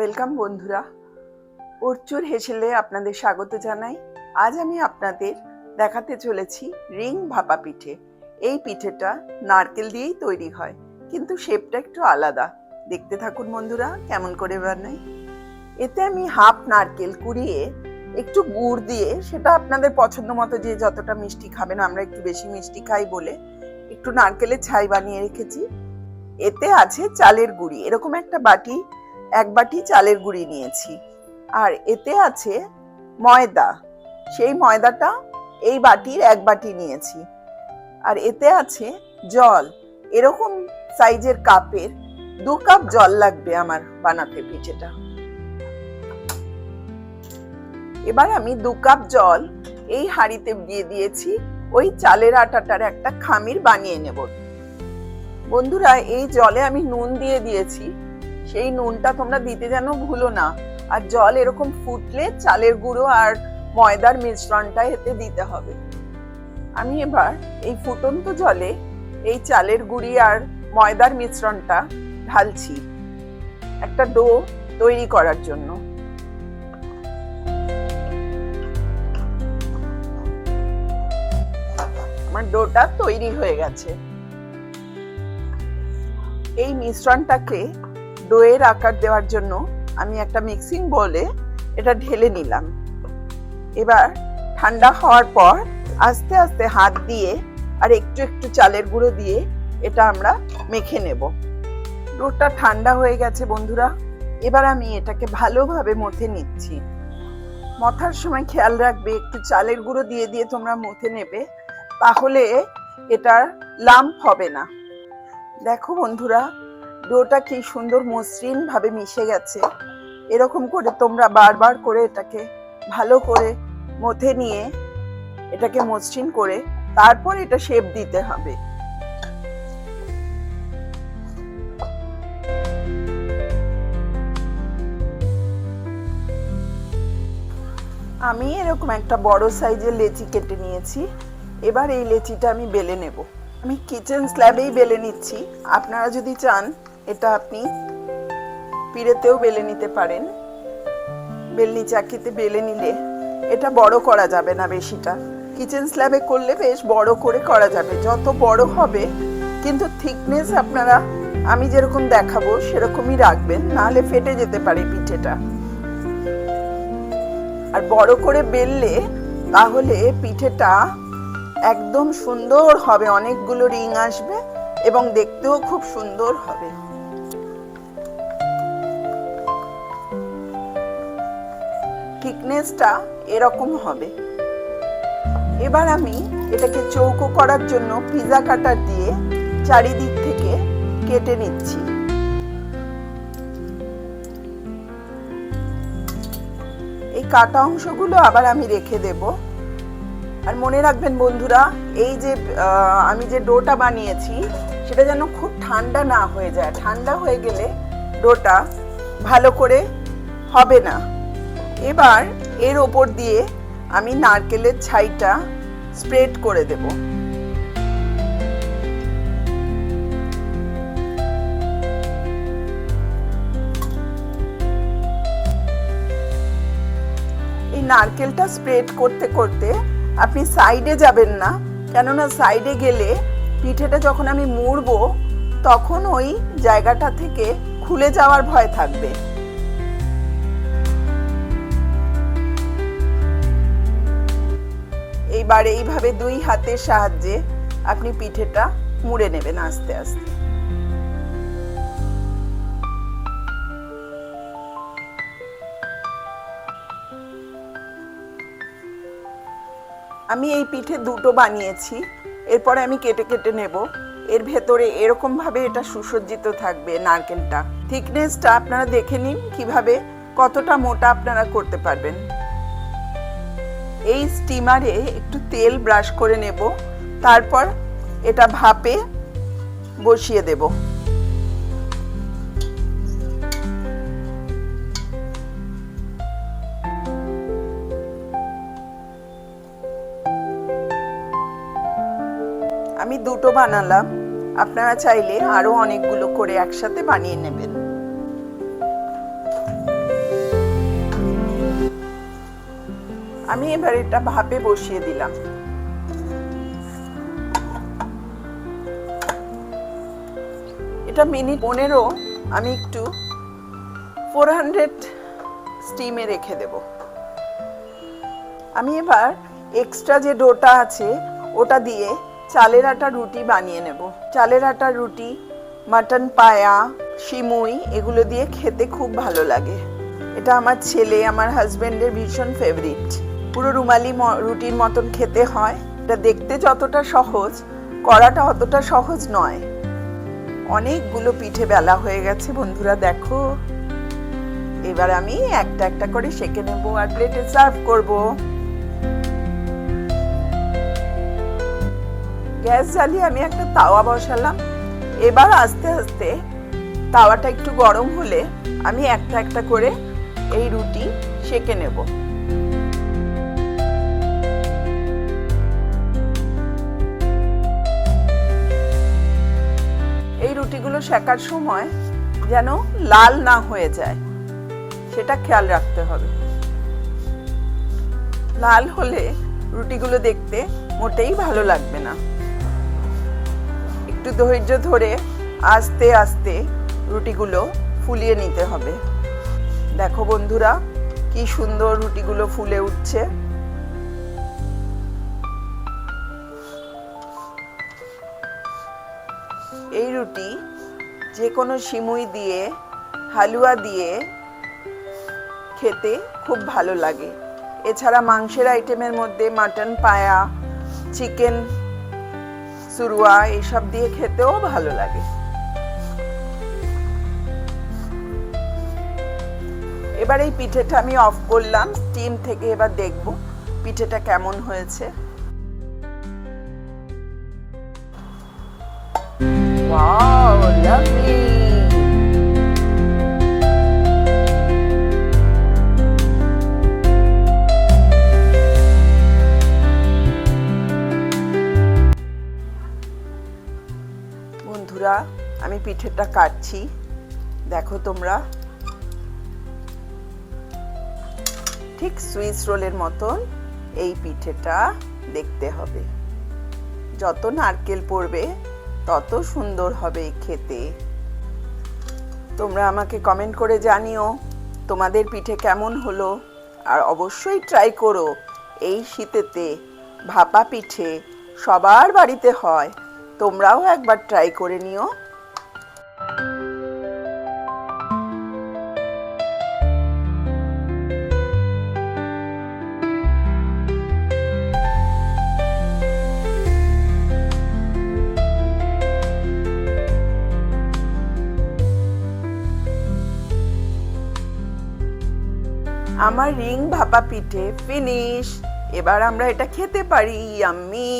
Welcome বন্ধুরা। অর্চুর হেসেলে আপনাদের স্বাগত জানাই। আজ আমি আপনাদের দেখাতে চলেছি রিং ভাপা পিঠে। এই পিঠেটা নারকেল দিয়েই তৈরি হয়, কিন্তু শেপটা একটু আলাদা। দেখতে থাকুন বন্ধুরা, কেমন করে বানাই। এতে আমি হাফ নারকেল কুড়িয়ে একটু গুড় দিয়ে, সেটা আপনাদের পছন্দ মতো যে যতটা মিষ্টি খাবেন, আমরা একটু বেশি মিষ্টি খাই বলে একটু নারকেলের ছাই বানিয়ে রেখেছি। এতে আছে চালের গুঁড়ি। এরকম একটা বাটি এক বাটি চালের গুঁড়ি নিয়েছি। আর এতে আছে ময়দা। সেই ময়দাটা এই বাটির এক বাটি নিয়েছি। আর এতে আছে জল। এরকম সাইজের কাপের দু কাপ জল লাগবে আমার বানাতে পিঠেটা। এবার আমি দু কাপ জল এই হাঁড়িতে দিয়ে দিয়েছি। ওই চালের আটাটার একটা খামির বানিয়ে নেব। বন্ধুরা, এই জলে আমি নুন দিয়ে দিয়েছি। সেই নুনটা তোমরা দিতে যেন ভুলো না। আর জল এরকম ফুটলে চালের গুঁড়ো আর ময়দার মিশ্রণটা এতে দিতে হবে। আমি এবার এই ফুটন্ত জলে এই চালের গুঁড়ি আর ময়দার মিশ্রণটা ঢালছি একটা ডো তৈরি করার জন্য। আমার ডোটা তৈরি হয়ে গেছে। এই মিশ্রণটাকে ডোয়ের আকার দেওয়ার জন্য আমি একটা মিক্সিং বলে এটা ঢেলে নিলাম। এবার ঠান্ডা হওয়ার পর আস্তে আস্তে হাত দিয়ে আর একটু একটু চালের গুঁড়ো দিয়ে এটা আমরা মেখে নেব। ডোটা ঠান্ডা হয়ে গেছে বন্ধুরা, এবার আমি এটাকে ভালোভাবে মথে নিচ্ছি। মথার সময় খেয়াল রাখবে, একটু চালের গুঁড়ো দিয়ে দিয়ে তোমরা মথে নেবে, তাহলে এটার লাম্প হবে না। দেখো বন্ধুরা ডোটা কি সুন্দর মসৃণ ভাবে মিশে গেছে। এরকম করে তোমরা বারবার করে এটাকে ভালো করে মথে নিয়ে এটাকে মসৃণ করে তারপর এটা শেপ দিতে হবে। আমি এরকম একটা বড় সাইজের লেচি কেটে নিয়েছি। এবার এই লেচিটা আমি বেলে নেব। আমি কিচেন স্ল্যাবেই বেলে নিচ্ছি। আপনারা যদি চান এটা আপনি পিড়েতেও বেলে নিতে পারেন। বেলনি চাকিতে বেলে নিলে এটা বড় করা যাবে না বেশিটা। কিচেন স্ল্যাবে করলে বেশ বড় করে করা যাবে। যত বড় হবে, কিন্তু থিকনেস আপনারা, আমি যেরকম দেখাবো সেরকমই রাখবেন, নাহলে ফেটে যেতে পারে পিঠেটা। আর বড় করে বেললে তাহলে পিঠেটা একদম সুন্দর হবে, অনেকগুলো রিং আসবে এবং দেখতেও খুব সুন্দর হবে। থিকনেসটা এরকম হবে। এবার আমি এটাকে চৌকো করার জন্য পিজা কাটার দিয়ে চারিদিক থেকে কেটে নিচ্ছি। এই কাটা অংশগুলো আবার আমি রেখে দেব। আর মনে রাখবেন বন্ধুরা, এই যে আমি যে ডোটা বানিয়েছি, সেটা যেন খুব ঠান্ডা না হয়ে যায়। ঠান্ডা হয়ে গেলে ডোটা ভালো করে হবে না। এবার এর ওপর দিয়ে আমি নারকেলের ছাইটা স্প্রেড করে দেব। এই নারকেলটা স্প্রেড করতে করতে আপনি সাইডে যাবেন না, কেননা সাইডে গেলে পিঠেটা যখন আমি মুড়বো, তখন ওই জায়গাটা থেকে খুলে যাওয়ার ভয় থাকবে। এইবার এইভাবে দুই হাতের সাহায্যে আপনি পিঠেটা মুড়ে নেবেন আস্তে আস্তে। আমি এই পিঠে দুটো বানিয়েছি, এরপরে আমি কেটে কেটে নেব। এর ভেতরে এরকম ভাবে এটা সুসজ্জিত থাকবে নারকেলটা। থিকনেসটা আপনারা দেখে নিন কীভাবে, কতটা মোটা আপনারা করতে পারবেন। এই স্টিমারে একটু তেল ব্রাশ করে নেব, তারপর এটা ভাপে বসিয়ে দেব। আমি দুটো বানালাম, আপনারা চাইলে আরও অনেকগুলো করে একসাথে বানিয়ে নেবেন। আমি এবার এটা ভাপে বসিয়ে দিলাম। এটা মিনিট পনেরো, আমি একটু ফোর হান্ড্রেড স্টিমে রেখে দেব। আমি এবার এক্সট্রা যে ডোটা আছে, ওটা দিয়ে চালের আটা রুটি বানিয়ে নেব। চালের আটা, রুটি, মাটন পায়া, সিমুই, এগুলো দিয়ে খেতে খুব ভালো লাগে। এটা আমার ছেলে, আমার হাজবেন্ডের ভীষণ ফেভারিট পুরো রুমালি রুটির মতন খেতে হয়। এটা দেখতে যতটা সহজ, করাটা অতটা সহজ নয়। অনেকগুলো পিঠে বেলা হয়ে গেছে বন্ধুরা, দেখো। এবার আমি একটা একটা করে সেঁকে নেব আর প্লেটে সার্ভ করব। গ্যাস জ্বালিয়ে আমি একটা তাওয়া বসালাম। এবার আস্তে আস্তে তাওয়াটা একটু গরম হলে আমি একটা একটা করে এই রুটি সেঁকে নেব। রুটিগুলো শেখার সময় যেন লাল না হয়ে যায়, সেটা খেয়াল রাখতে হবে। লাল হলে রুটিগুলো দেখতে মোটেই ভালো লাগবে না। একটু ধৈর্য ধরে আস্তে আস্তে রুটিগুলো ফুলিয়ে নিতে হবে। দেখো বন্ধুরা, কি সুন্দর রুটিগুলো ফুলে উঠছে। রুটি যে কোনো সিমুই দিয়ে, হালুয়া দিয়ে খেতে খুব ভালো লাগে। এছাড়া মাংসের আইটেমের মধ্যে মাটন পায়া, চিকেন সুরুয়া এইসব দিয়ে খেতেও ভালো লাগে। এবার এই পিঠেটা আমি অফ করলাম স্টিম থেকে এবার দেখব পিঠেটা কেমন হয়েছে। Wow, lovely! বন্ধুরা আমি পিঠেটা কাটছি। দেখো তোমরা। ঠিক সুইস রোলের মতন এই পিঠেটা দেখতে হবে। যত নারকেল পড়বে তত সুন্দর হবে খেতে। তোমরা আমাকে কমেন্ট করে জানিও, তোমাদের পিঠে কেমন হলো। আর অবশ্যই ট্রাই করো, এই শীতেতে ভাপা পিঠে সবার বাড়িতে হয়। তোমরাও একবার ট্রাই করে নিও। আমার রিং ভাপা পিঠে ফিনিশ এবার আমরা এটা খেতে পারি আমি